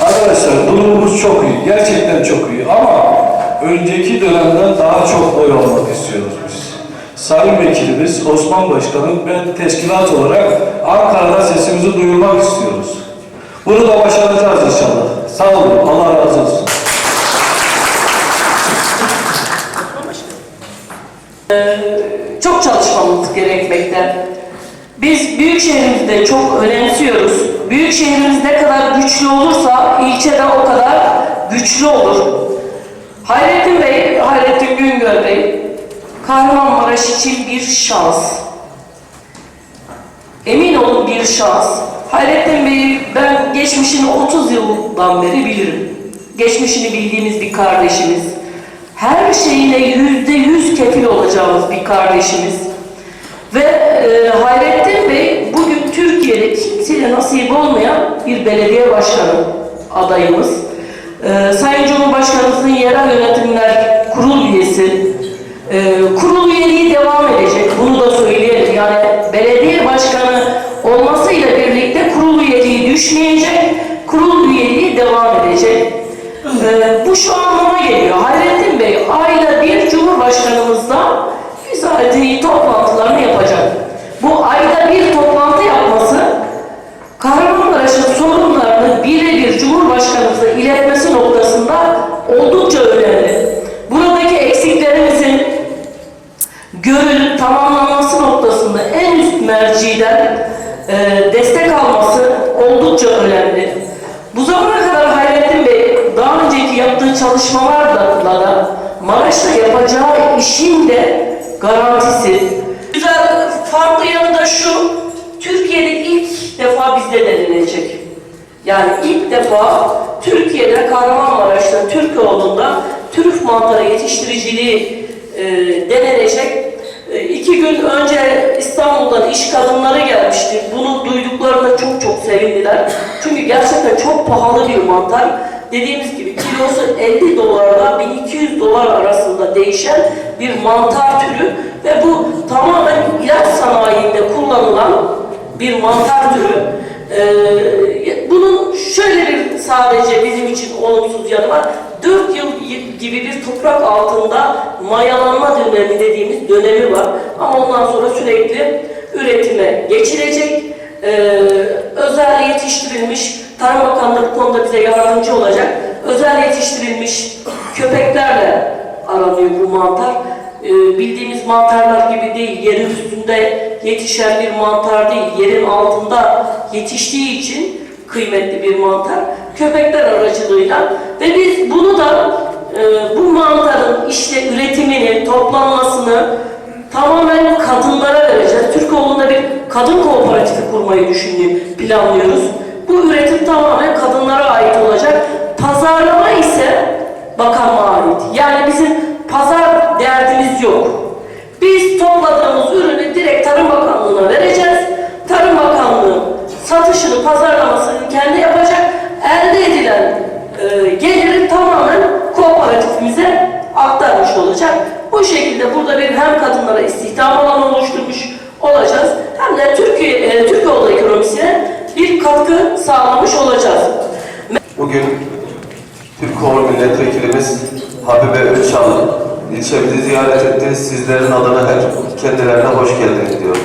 Arkadaşlar durumumuz çok iyi. Gerçekten çok iyi ama önceki dönemden daha çok oy almak istiyoruz biz. Sayın Vekilimiz, Osman Başkanım, ben teşkilat olarak Ankara'da sesimizi duyurmak istiyoruz. Bunu da başaracağız inşallah. Sağ olun. Allah razı olsun. çok çalışmamız gerekmekte. Biz büyük şehrimizde çok önemsiyoruz. Büyük şehrimiz ne kadar güçlü olursa ilçe de o kadar güçlü olur. Hayrettin Bey, Hayrettin Güngör Bey, Kahramanmaraş için bir şans. Emin olun bir şans. Hayrettin Bey'i geçmişini 30 yıldan beri bilirim. Geçmişini bildiğimiz bir kardeşimiz. Her şeyine yüzde yüz kefil olacağımız bir kardeşimiz. Ve e, Hayrettin Bey bugün Türkiye'de kimseye nasip olmayan bir belediye başkanı adayımız. E, Sayın Cumhurbaşkanımızın yerel yönetimler kurul üyesi. E, kurul üyeliği devam edecek. Bunu da söyleyelim. Yani belediye başkanı olmasıyla birlikte kurul üyeliği düşmeyecek. Kurul üyeliği devam edecek. E, bu şu anlama geliyor. Hayrettin Bey ayda bir Cumhurbaşkanımızla bizatihi toplantılarını yapacak. Bu ayda bir toplantı yapması Kahramanmaraş'ın sorunlarını birebir Cumhurbaşkanımıza iletmesi noktasında oldukça önemli. Buradaki eksiklerimizin görülüp tamamlanması noktasında en üst merciden e, destek alması oldukça önemli. Bu zamana kadar Hayrettin Bey daha önceki yaptığı çalışmalarla da Maraş'ta yapacağı işin de garantisi. Güzel farklı yanı da şu, Türkiye'de ilk defa bizde denilecek. Yani ilk defa Türkiye'de Kahramanmaraş'ta, Türkoğlu'nda trüf mantarı yetiştiriciliği e, denenecek. E, iki gün önce İstanbul'dan iş kadınları gelmişti. Bunu duyduklarında çok çok sevindiler. Çünkü gerçekten çok pahalı bir mantar. Dediğimiz gibi kilosu 50 dolarla 1200 dolar arasında değişen bir mantar türü ve bu tamamen ilaç sanayinde kullanılan bir mantar türü. Ee, bunun şöyle bir sadece bizim için olumsuz yanı var. 4 yıl gibi bir toprak altında mayalanma dönemi dediğimiz dönemi var. Ama ondan sonra sürekli üretime geçilecek. Ee, özel yetiştirilmiş, Tarım Bakanlığı bu konuda bize yardımcı olacak. Özel yetiştirilmiş köpeklerle aranıyor bu mantar. Ee, bildiğimiz mantarlar gibi değil, yerin üstünde yetişen bir mantar değil, yerin altında yetiştiği için kıymetli bir mantar. Köpekler aracılığıyla ve biz bunu da e, bu mantarın işte üretimini, toplanmasını tamamen kadınlara vereceğiz. Türkoğlu'nda bir kadın kooperatifi kurmayı düşünüyor, planlıyoruz. Bu üretim tamamen kadınlara ait olacak. Pazarlama ise bakanlığa ait. Yani bizim pazar derdimiz yok. Biz topladığımız ürünü direkt Tarım Bakanlığı'na vereceğiz. Tarım Bakanlığı satışını, pazarlamasını kendi yapacak. Elde edilen e, geliri tamamen kooperatifimize aktarmış olacak. Bu şekilde burada bir hem kadınlara istihdam alanı oluşturmuş olacağız. Hem de Türkiye, e, Türkiye ekonomisine bir katkı sağlamış olacağız. Bugün Türkoğlu Milletvekilimiz Habibe Ölçal ilçemizi ziyaret etti. Sizlerin adına her kendilerine hoş geldiniz diyorum.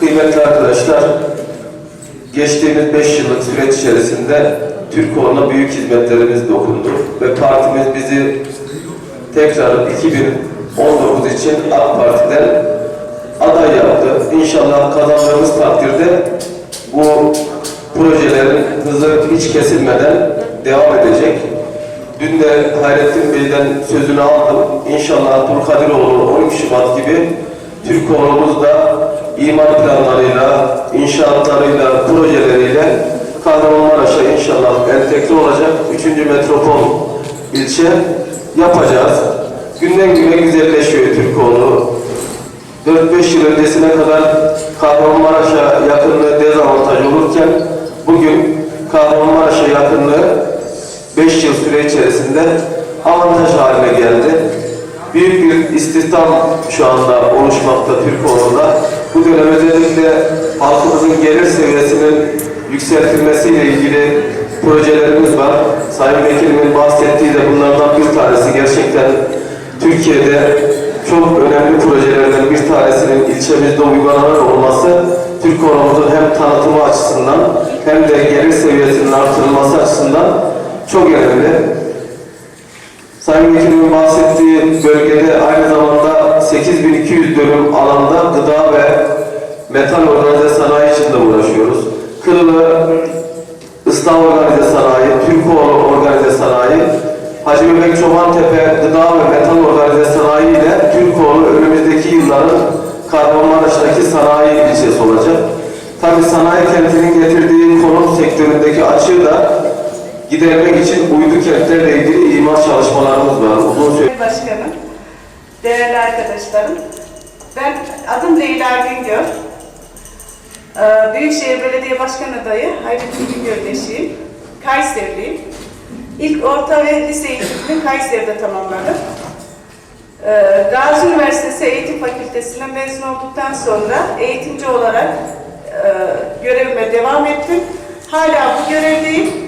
Kıymetli arkadaşlar, geçtiğimiz 5 yıllık süreç içerisinde Türkoğlu'na büyük hizmetlerimiz dokundu ve partimiz bizi tekrar 2019 için AK Parti'den aday yaptı. İnşallah kazandığımız takdirde bu projelerin hızı hiç kesilmeden devam edecek. Dün de Hayrettin Bey'den sözünü aldım. İnşallah Abdülkadiroğlu 12 Şubat gibi Türkoğlu'muz da imar planlarıyla, inşaatlarıyla, projeleriyle Kahramanmaraş'a inşallah entegre olacak. Üçüncü metropol ilçe yapacağız. Günden güne güzelleşiyor Türkoğlu. 4-5 yıl öncesine kadar Kahramanmaraş'a yakınlığı dezavantaj olurken bugün Kahramanmaraş'a yakınlığı 5 yıl süre içerisinde avantaj haline geldi. Büyük bir istihdam şu anda oluşmakta Türkoğlu'nda. Bu dönem özellikle halkımızın gelir seviyesinin yükseltilmesiyle ilgili projelerimiz var. Sayın Vekilimin bahsettiği de bunlardan bir tanesi. Gerçekten Türkiye'de çok önemli projelerden bir tanesinin ilçemizde uygulanır olması Türkoğlu'muzun hem tanıtımı açısından hem de gelir seviyesinin artırılması açısından çok önemli. Sayın Vekilimin bahsettiği bölgede aynı zamanda 8200 dönüm alanda gıda ve metal organize sanayi için de uğraşıyoruz. Kırılı Türkoğlu Organize Sanayi, Hacı Bebek Çobantepe Gıda ve Metal Organize Sanayi ile Türkoğlu önümüzdeki yılların Kahramanmaraş'taki sanayi ilçesi olacak. Tabii sanayi kentinin getirdiği konum sektöründeki açığı da gidermek için uydu kentlerle ilgili imar çalışmalarımız var. Uzun Başkanım, değerli arkadaşlarım, ben adım Leyla Güngör. Ee, Büyükşehir Belediye Başkan adayı Hayrettin Güngör'ün eşiyim. Kayseriliyim. İlk orta ve lise eğitimimi Kayseri'de tamamladım. Ee, Gazi Üniversitesi Eğitim Fakültesinden mezun olduktan sonra eğitimci olarak e, görevime devam ettim. Hala bu görevdeyim.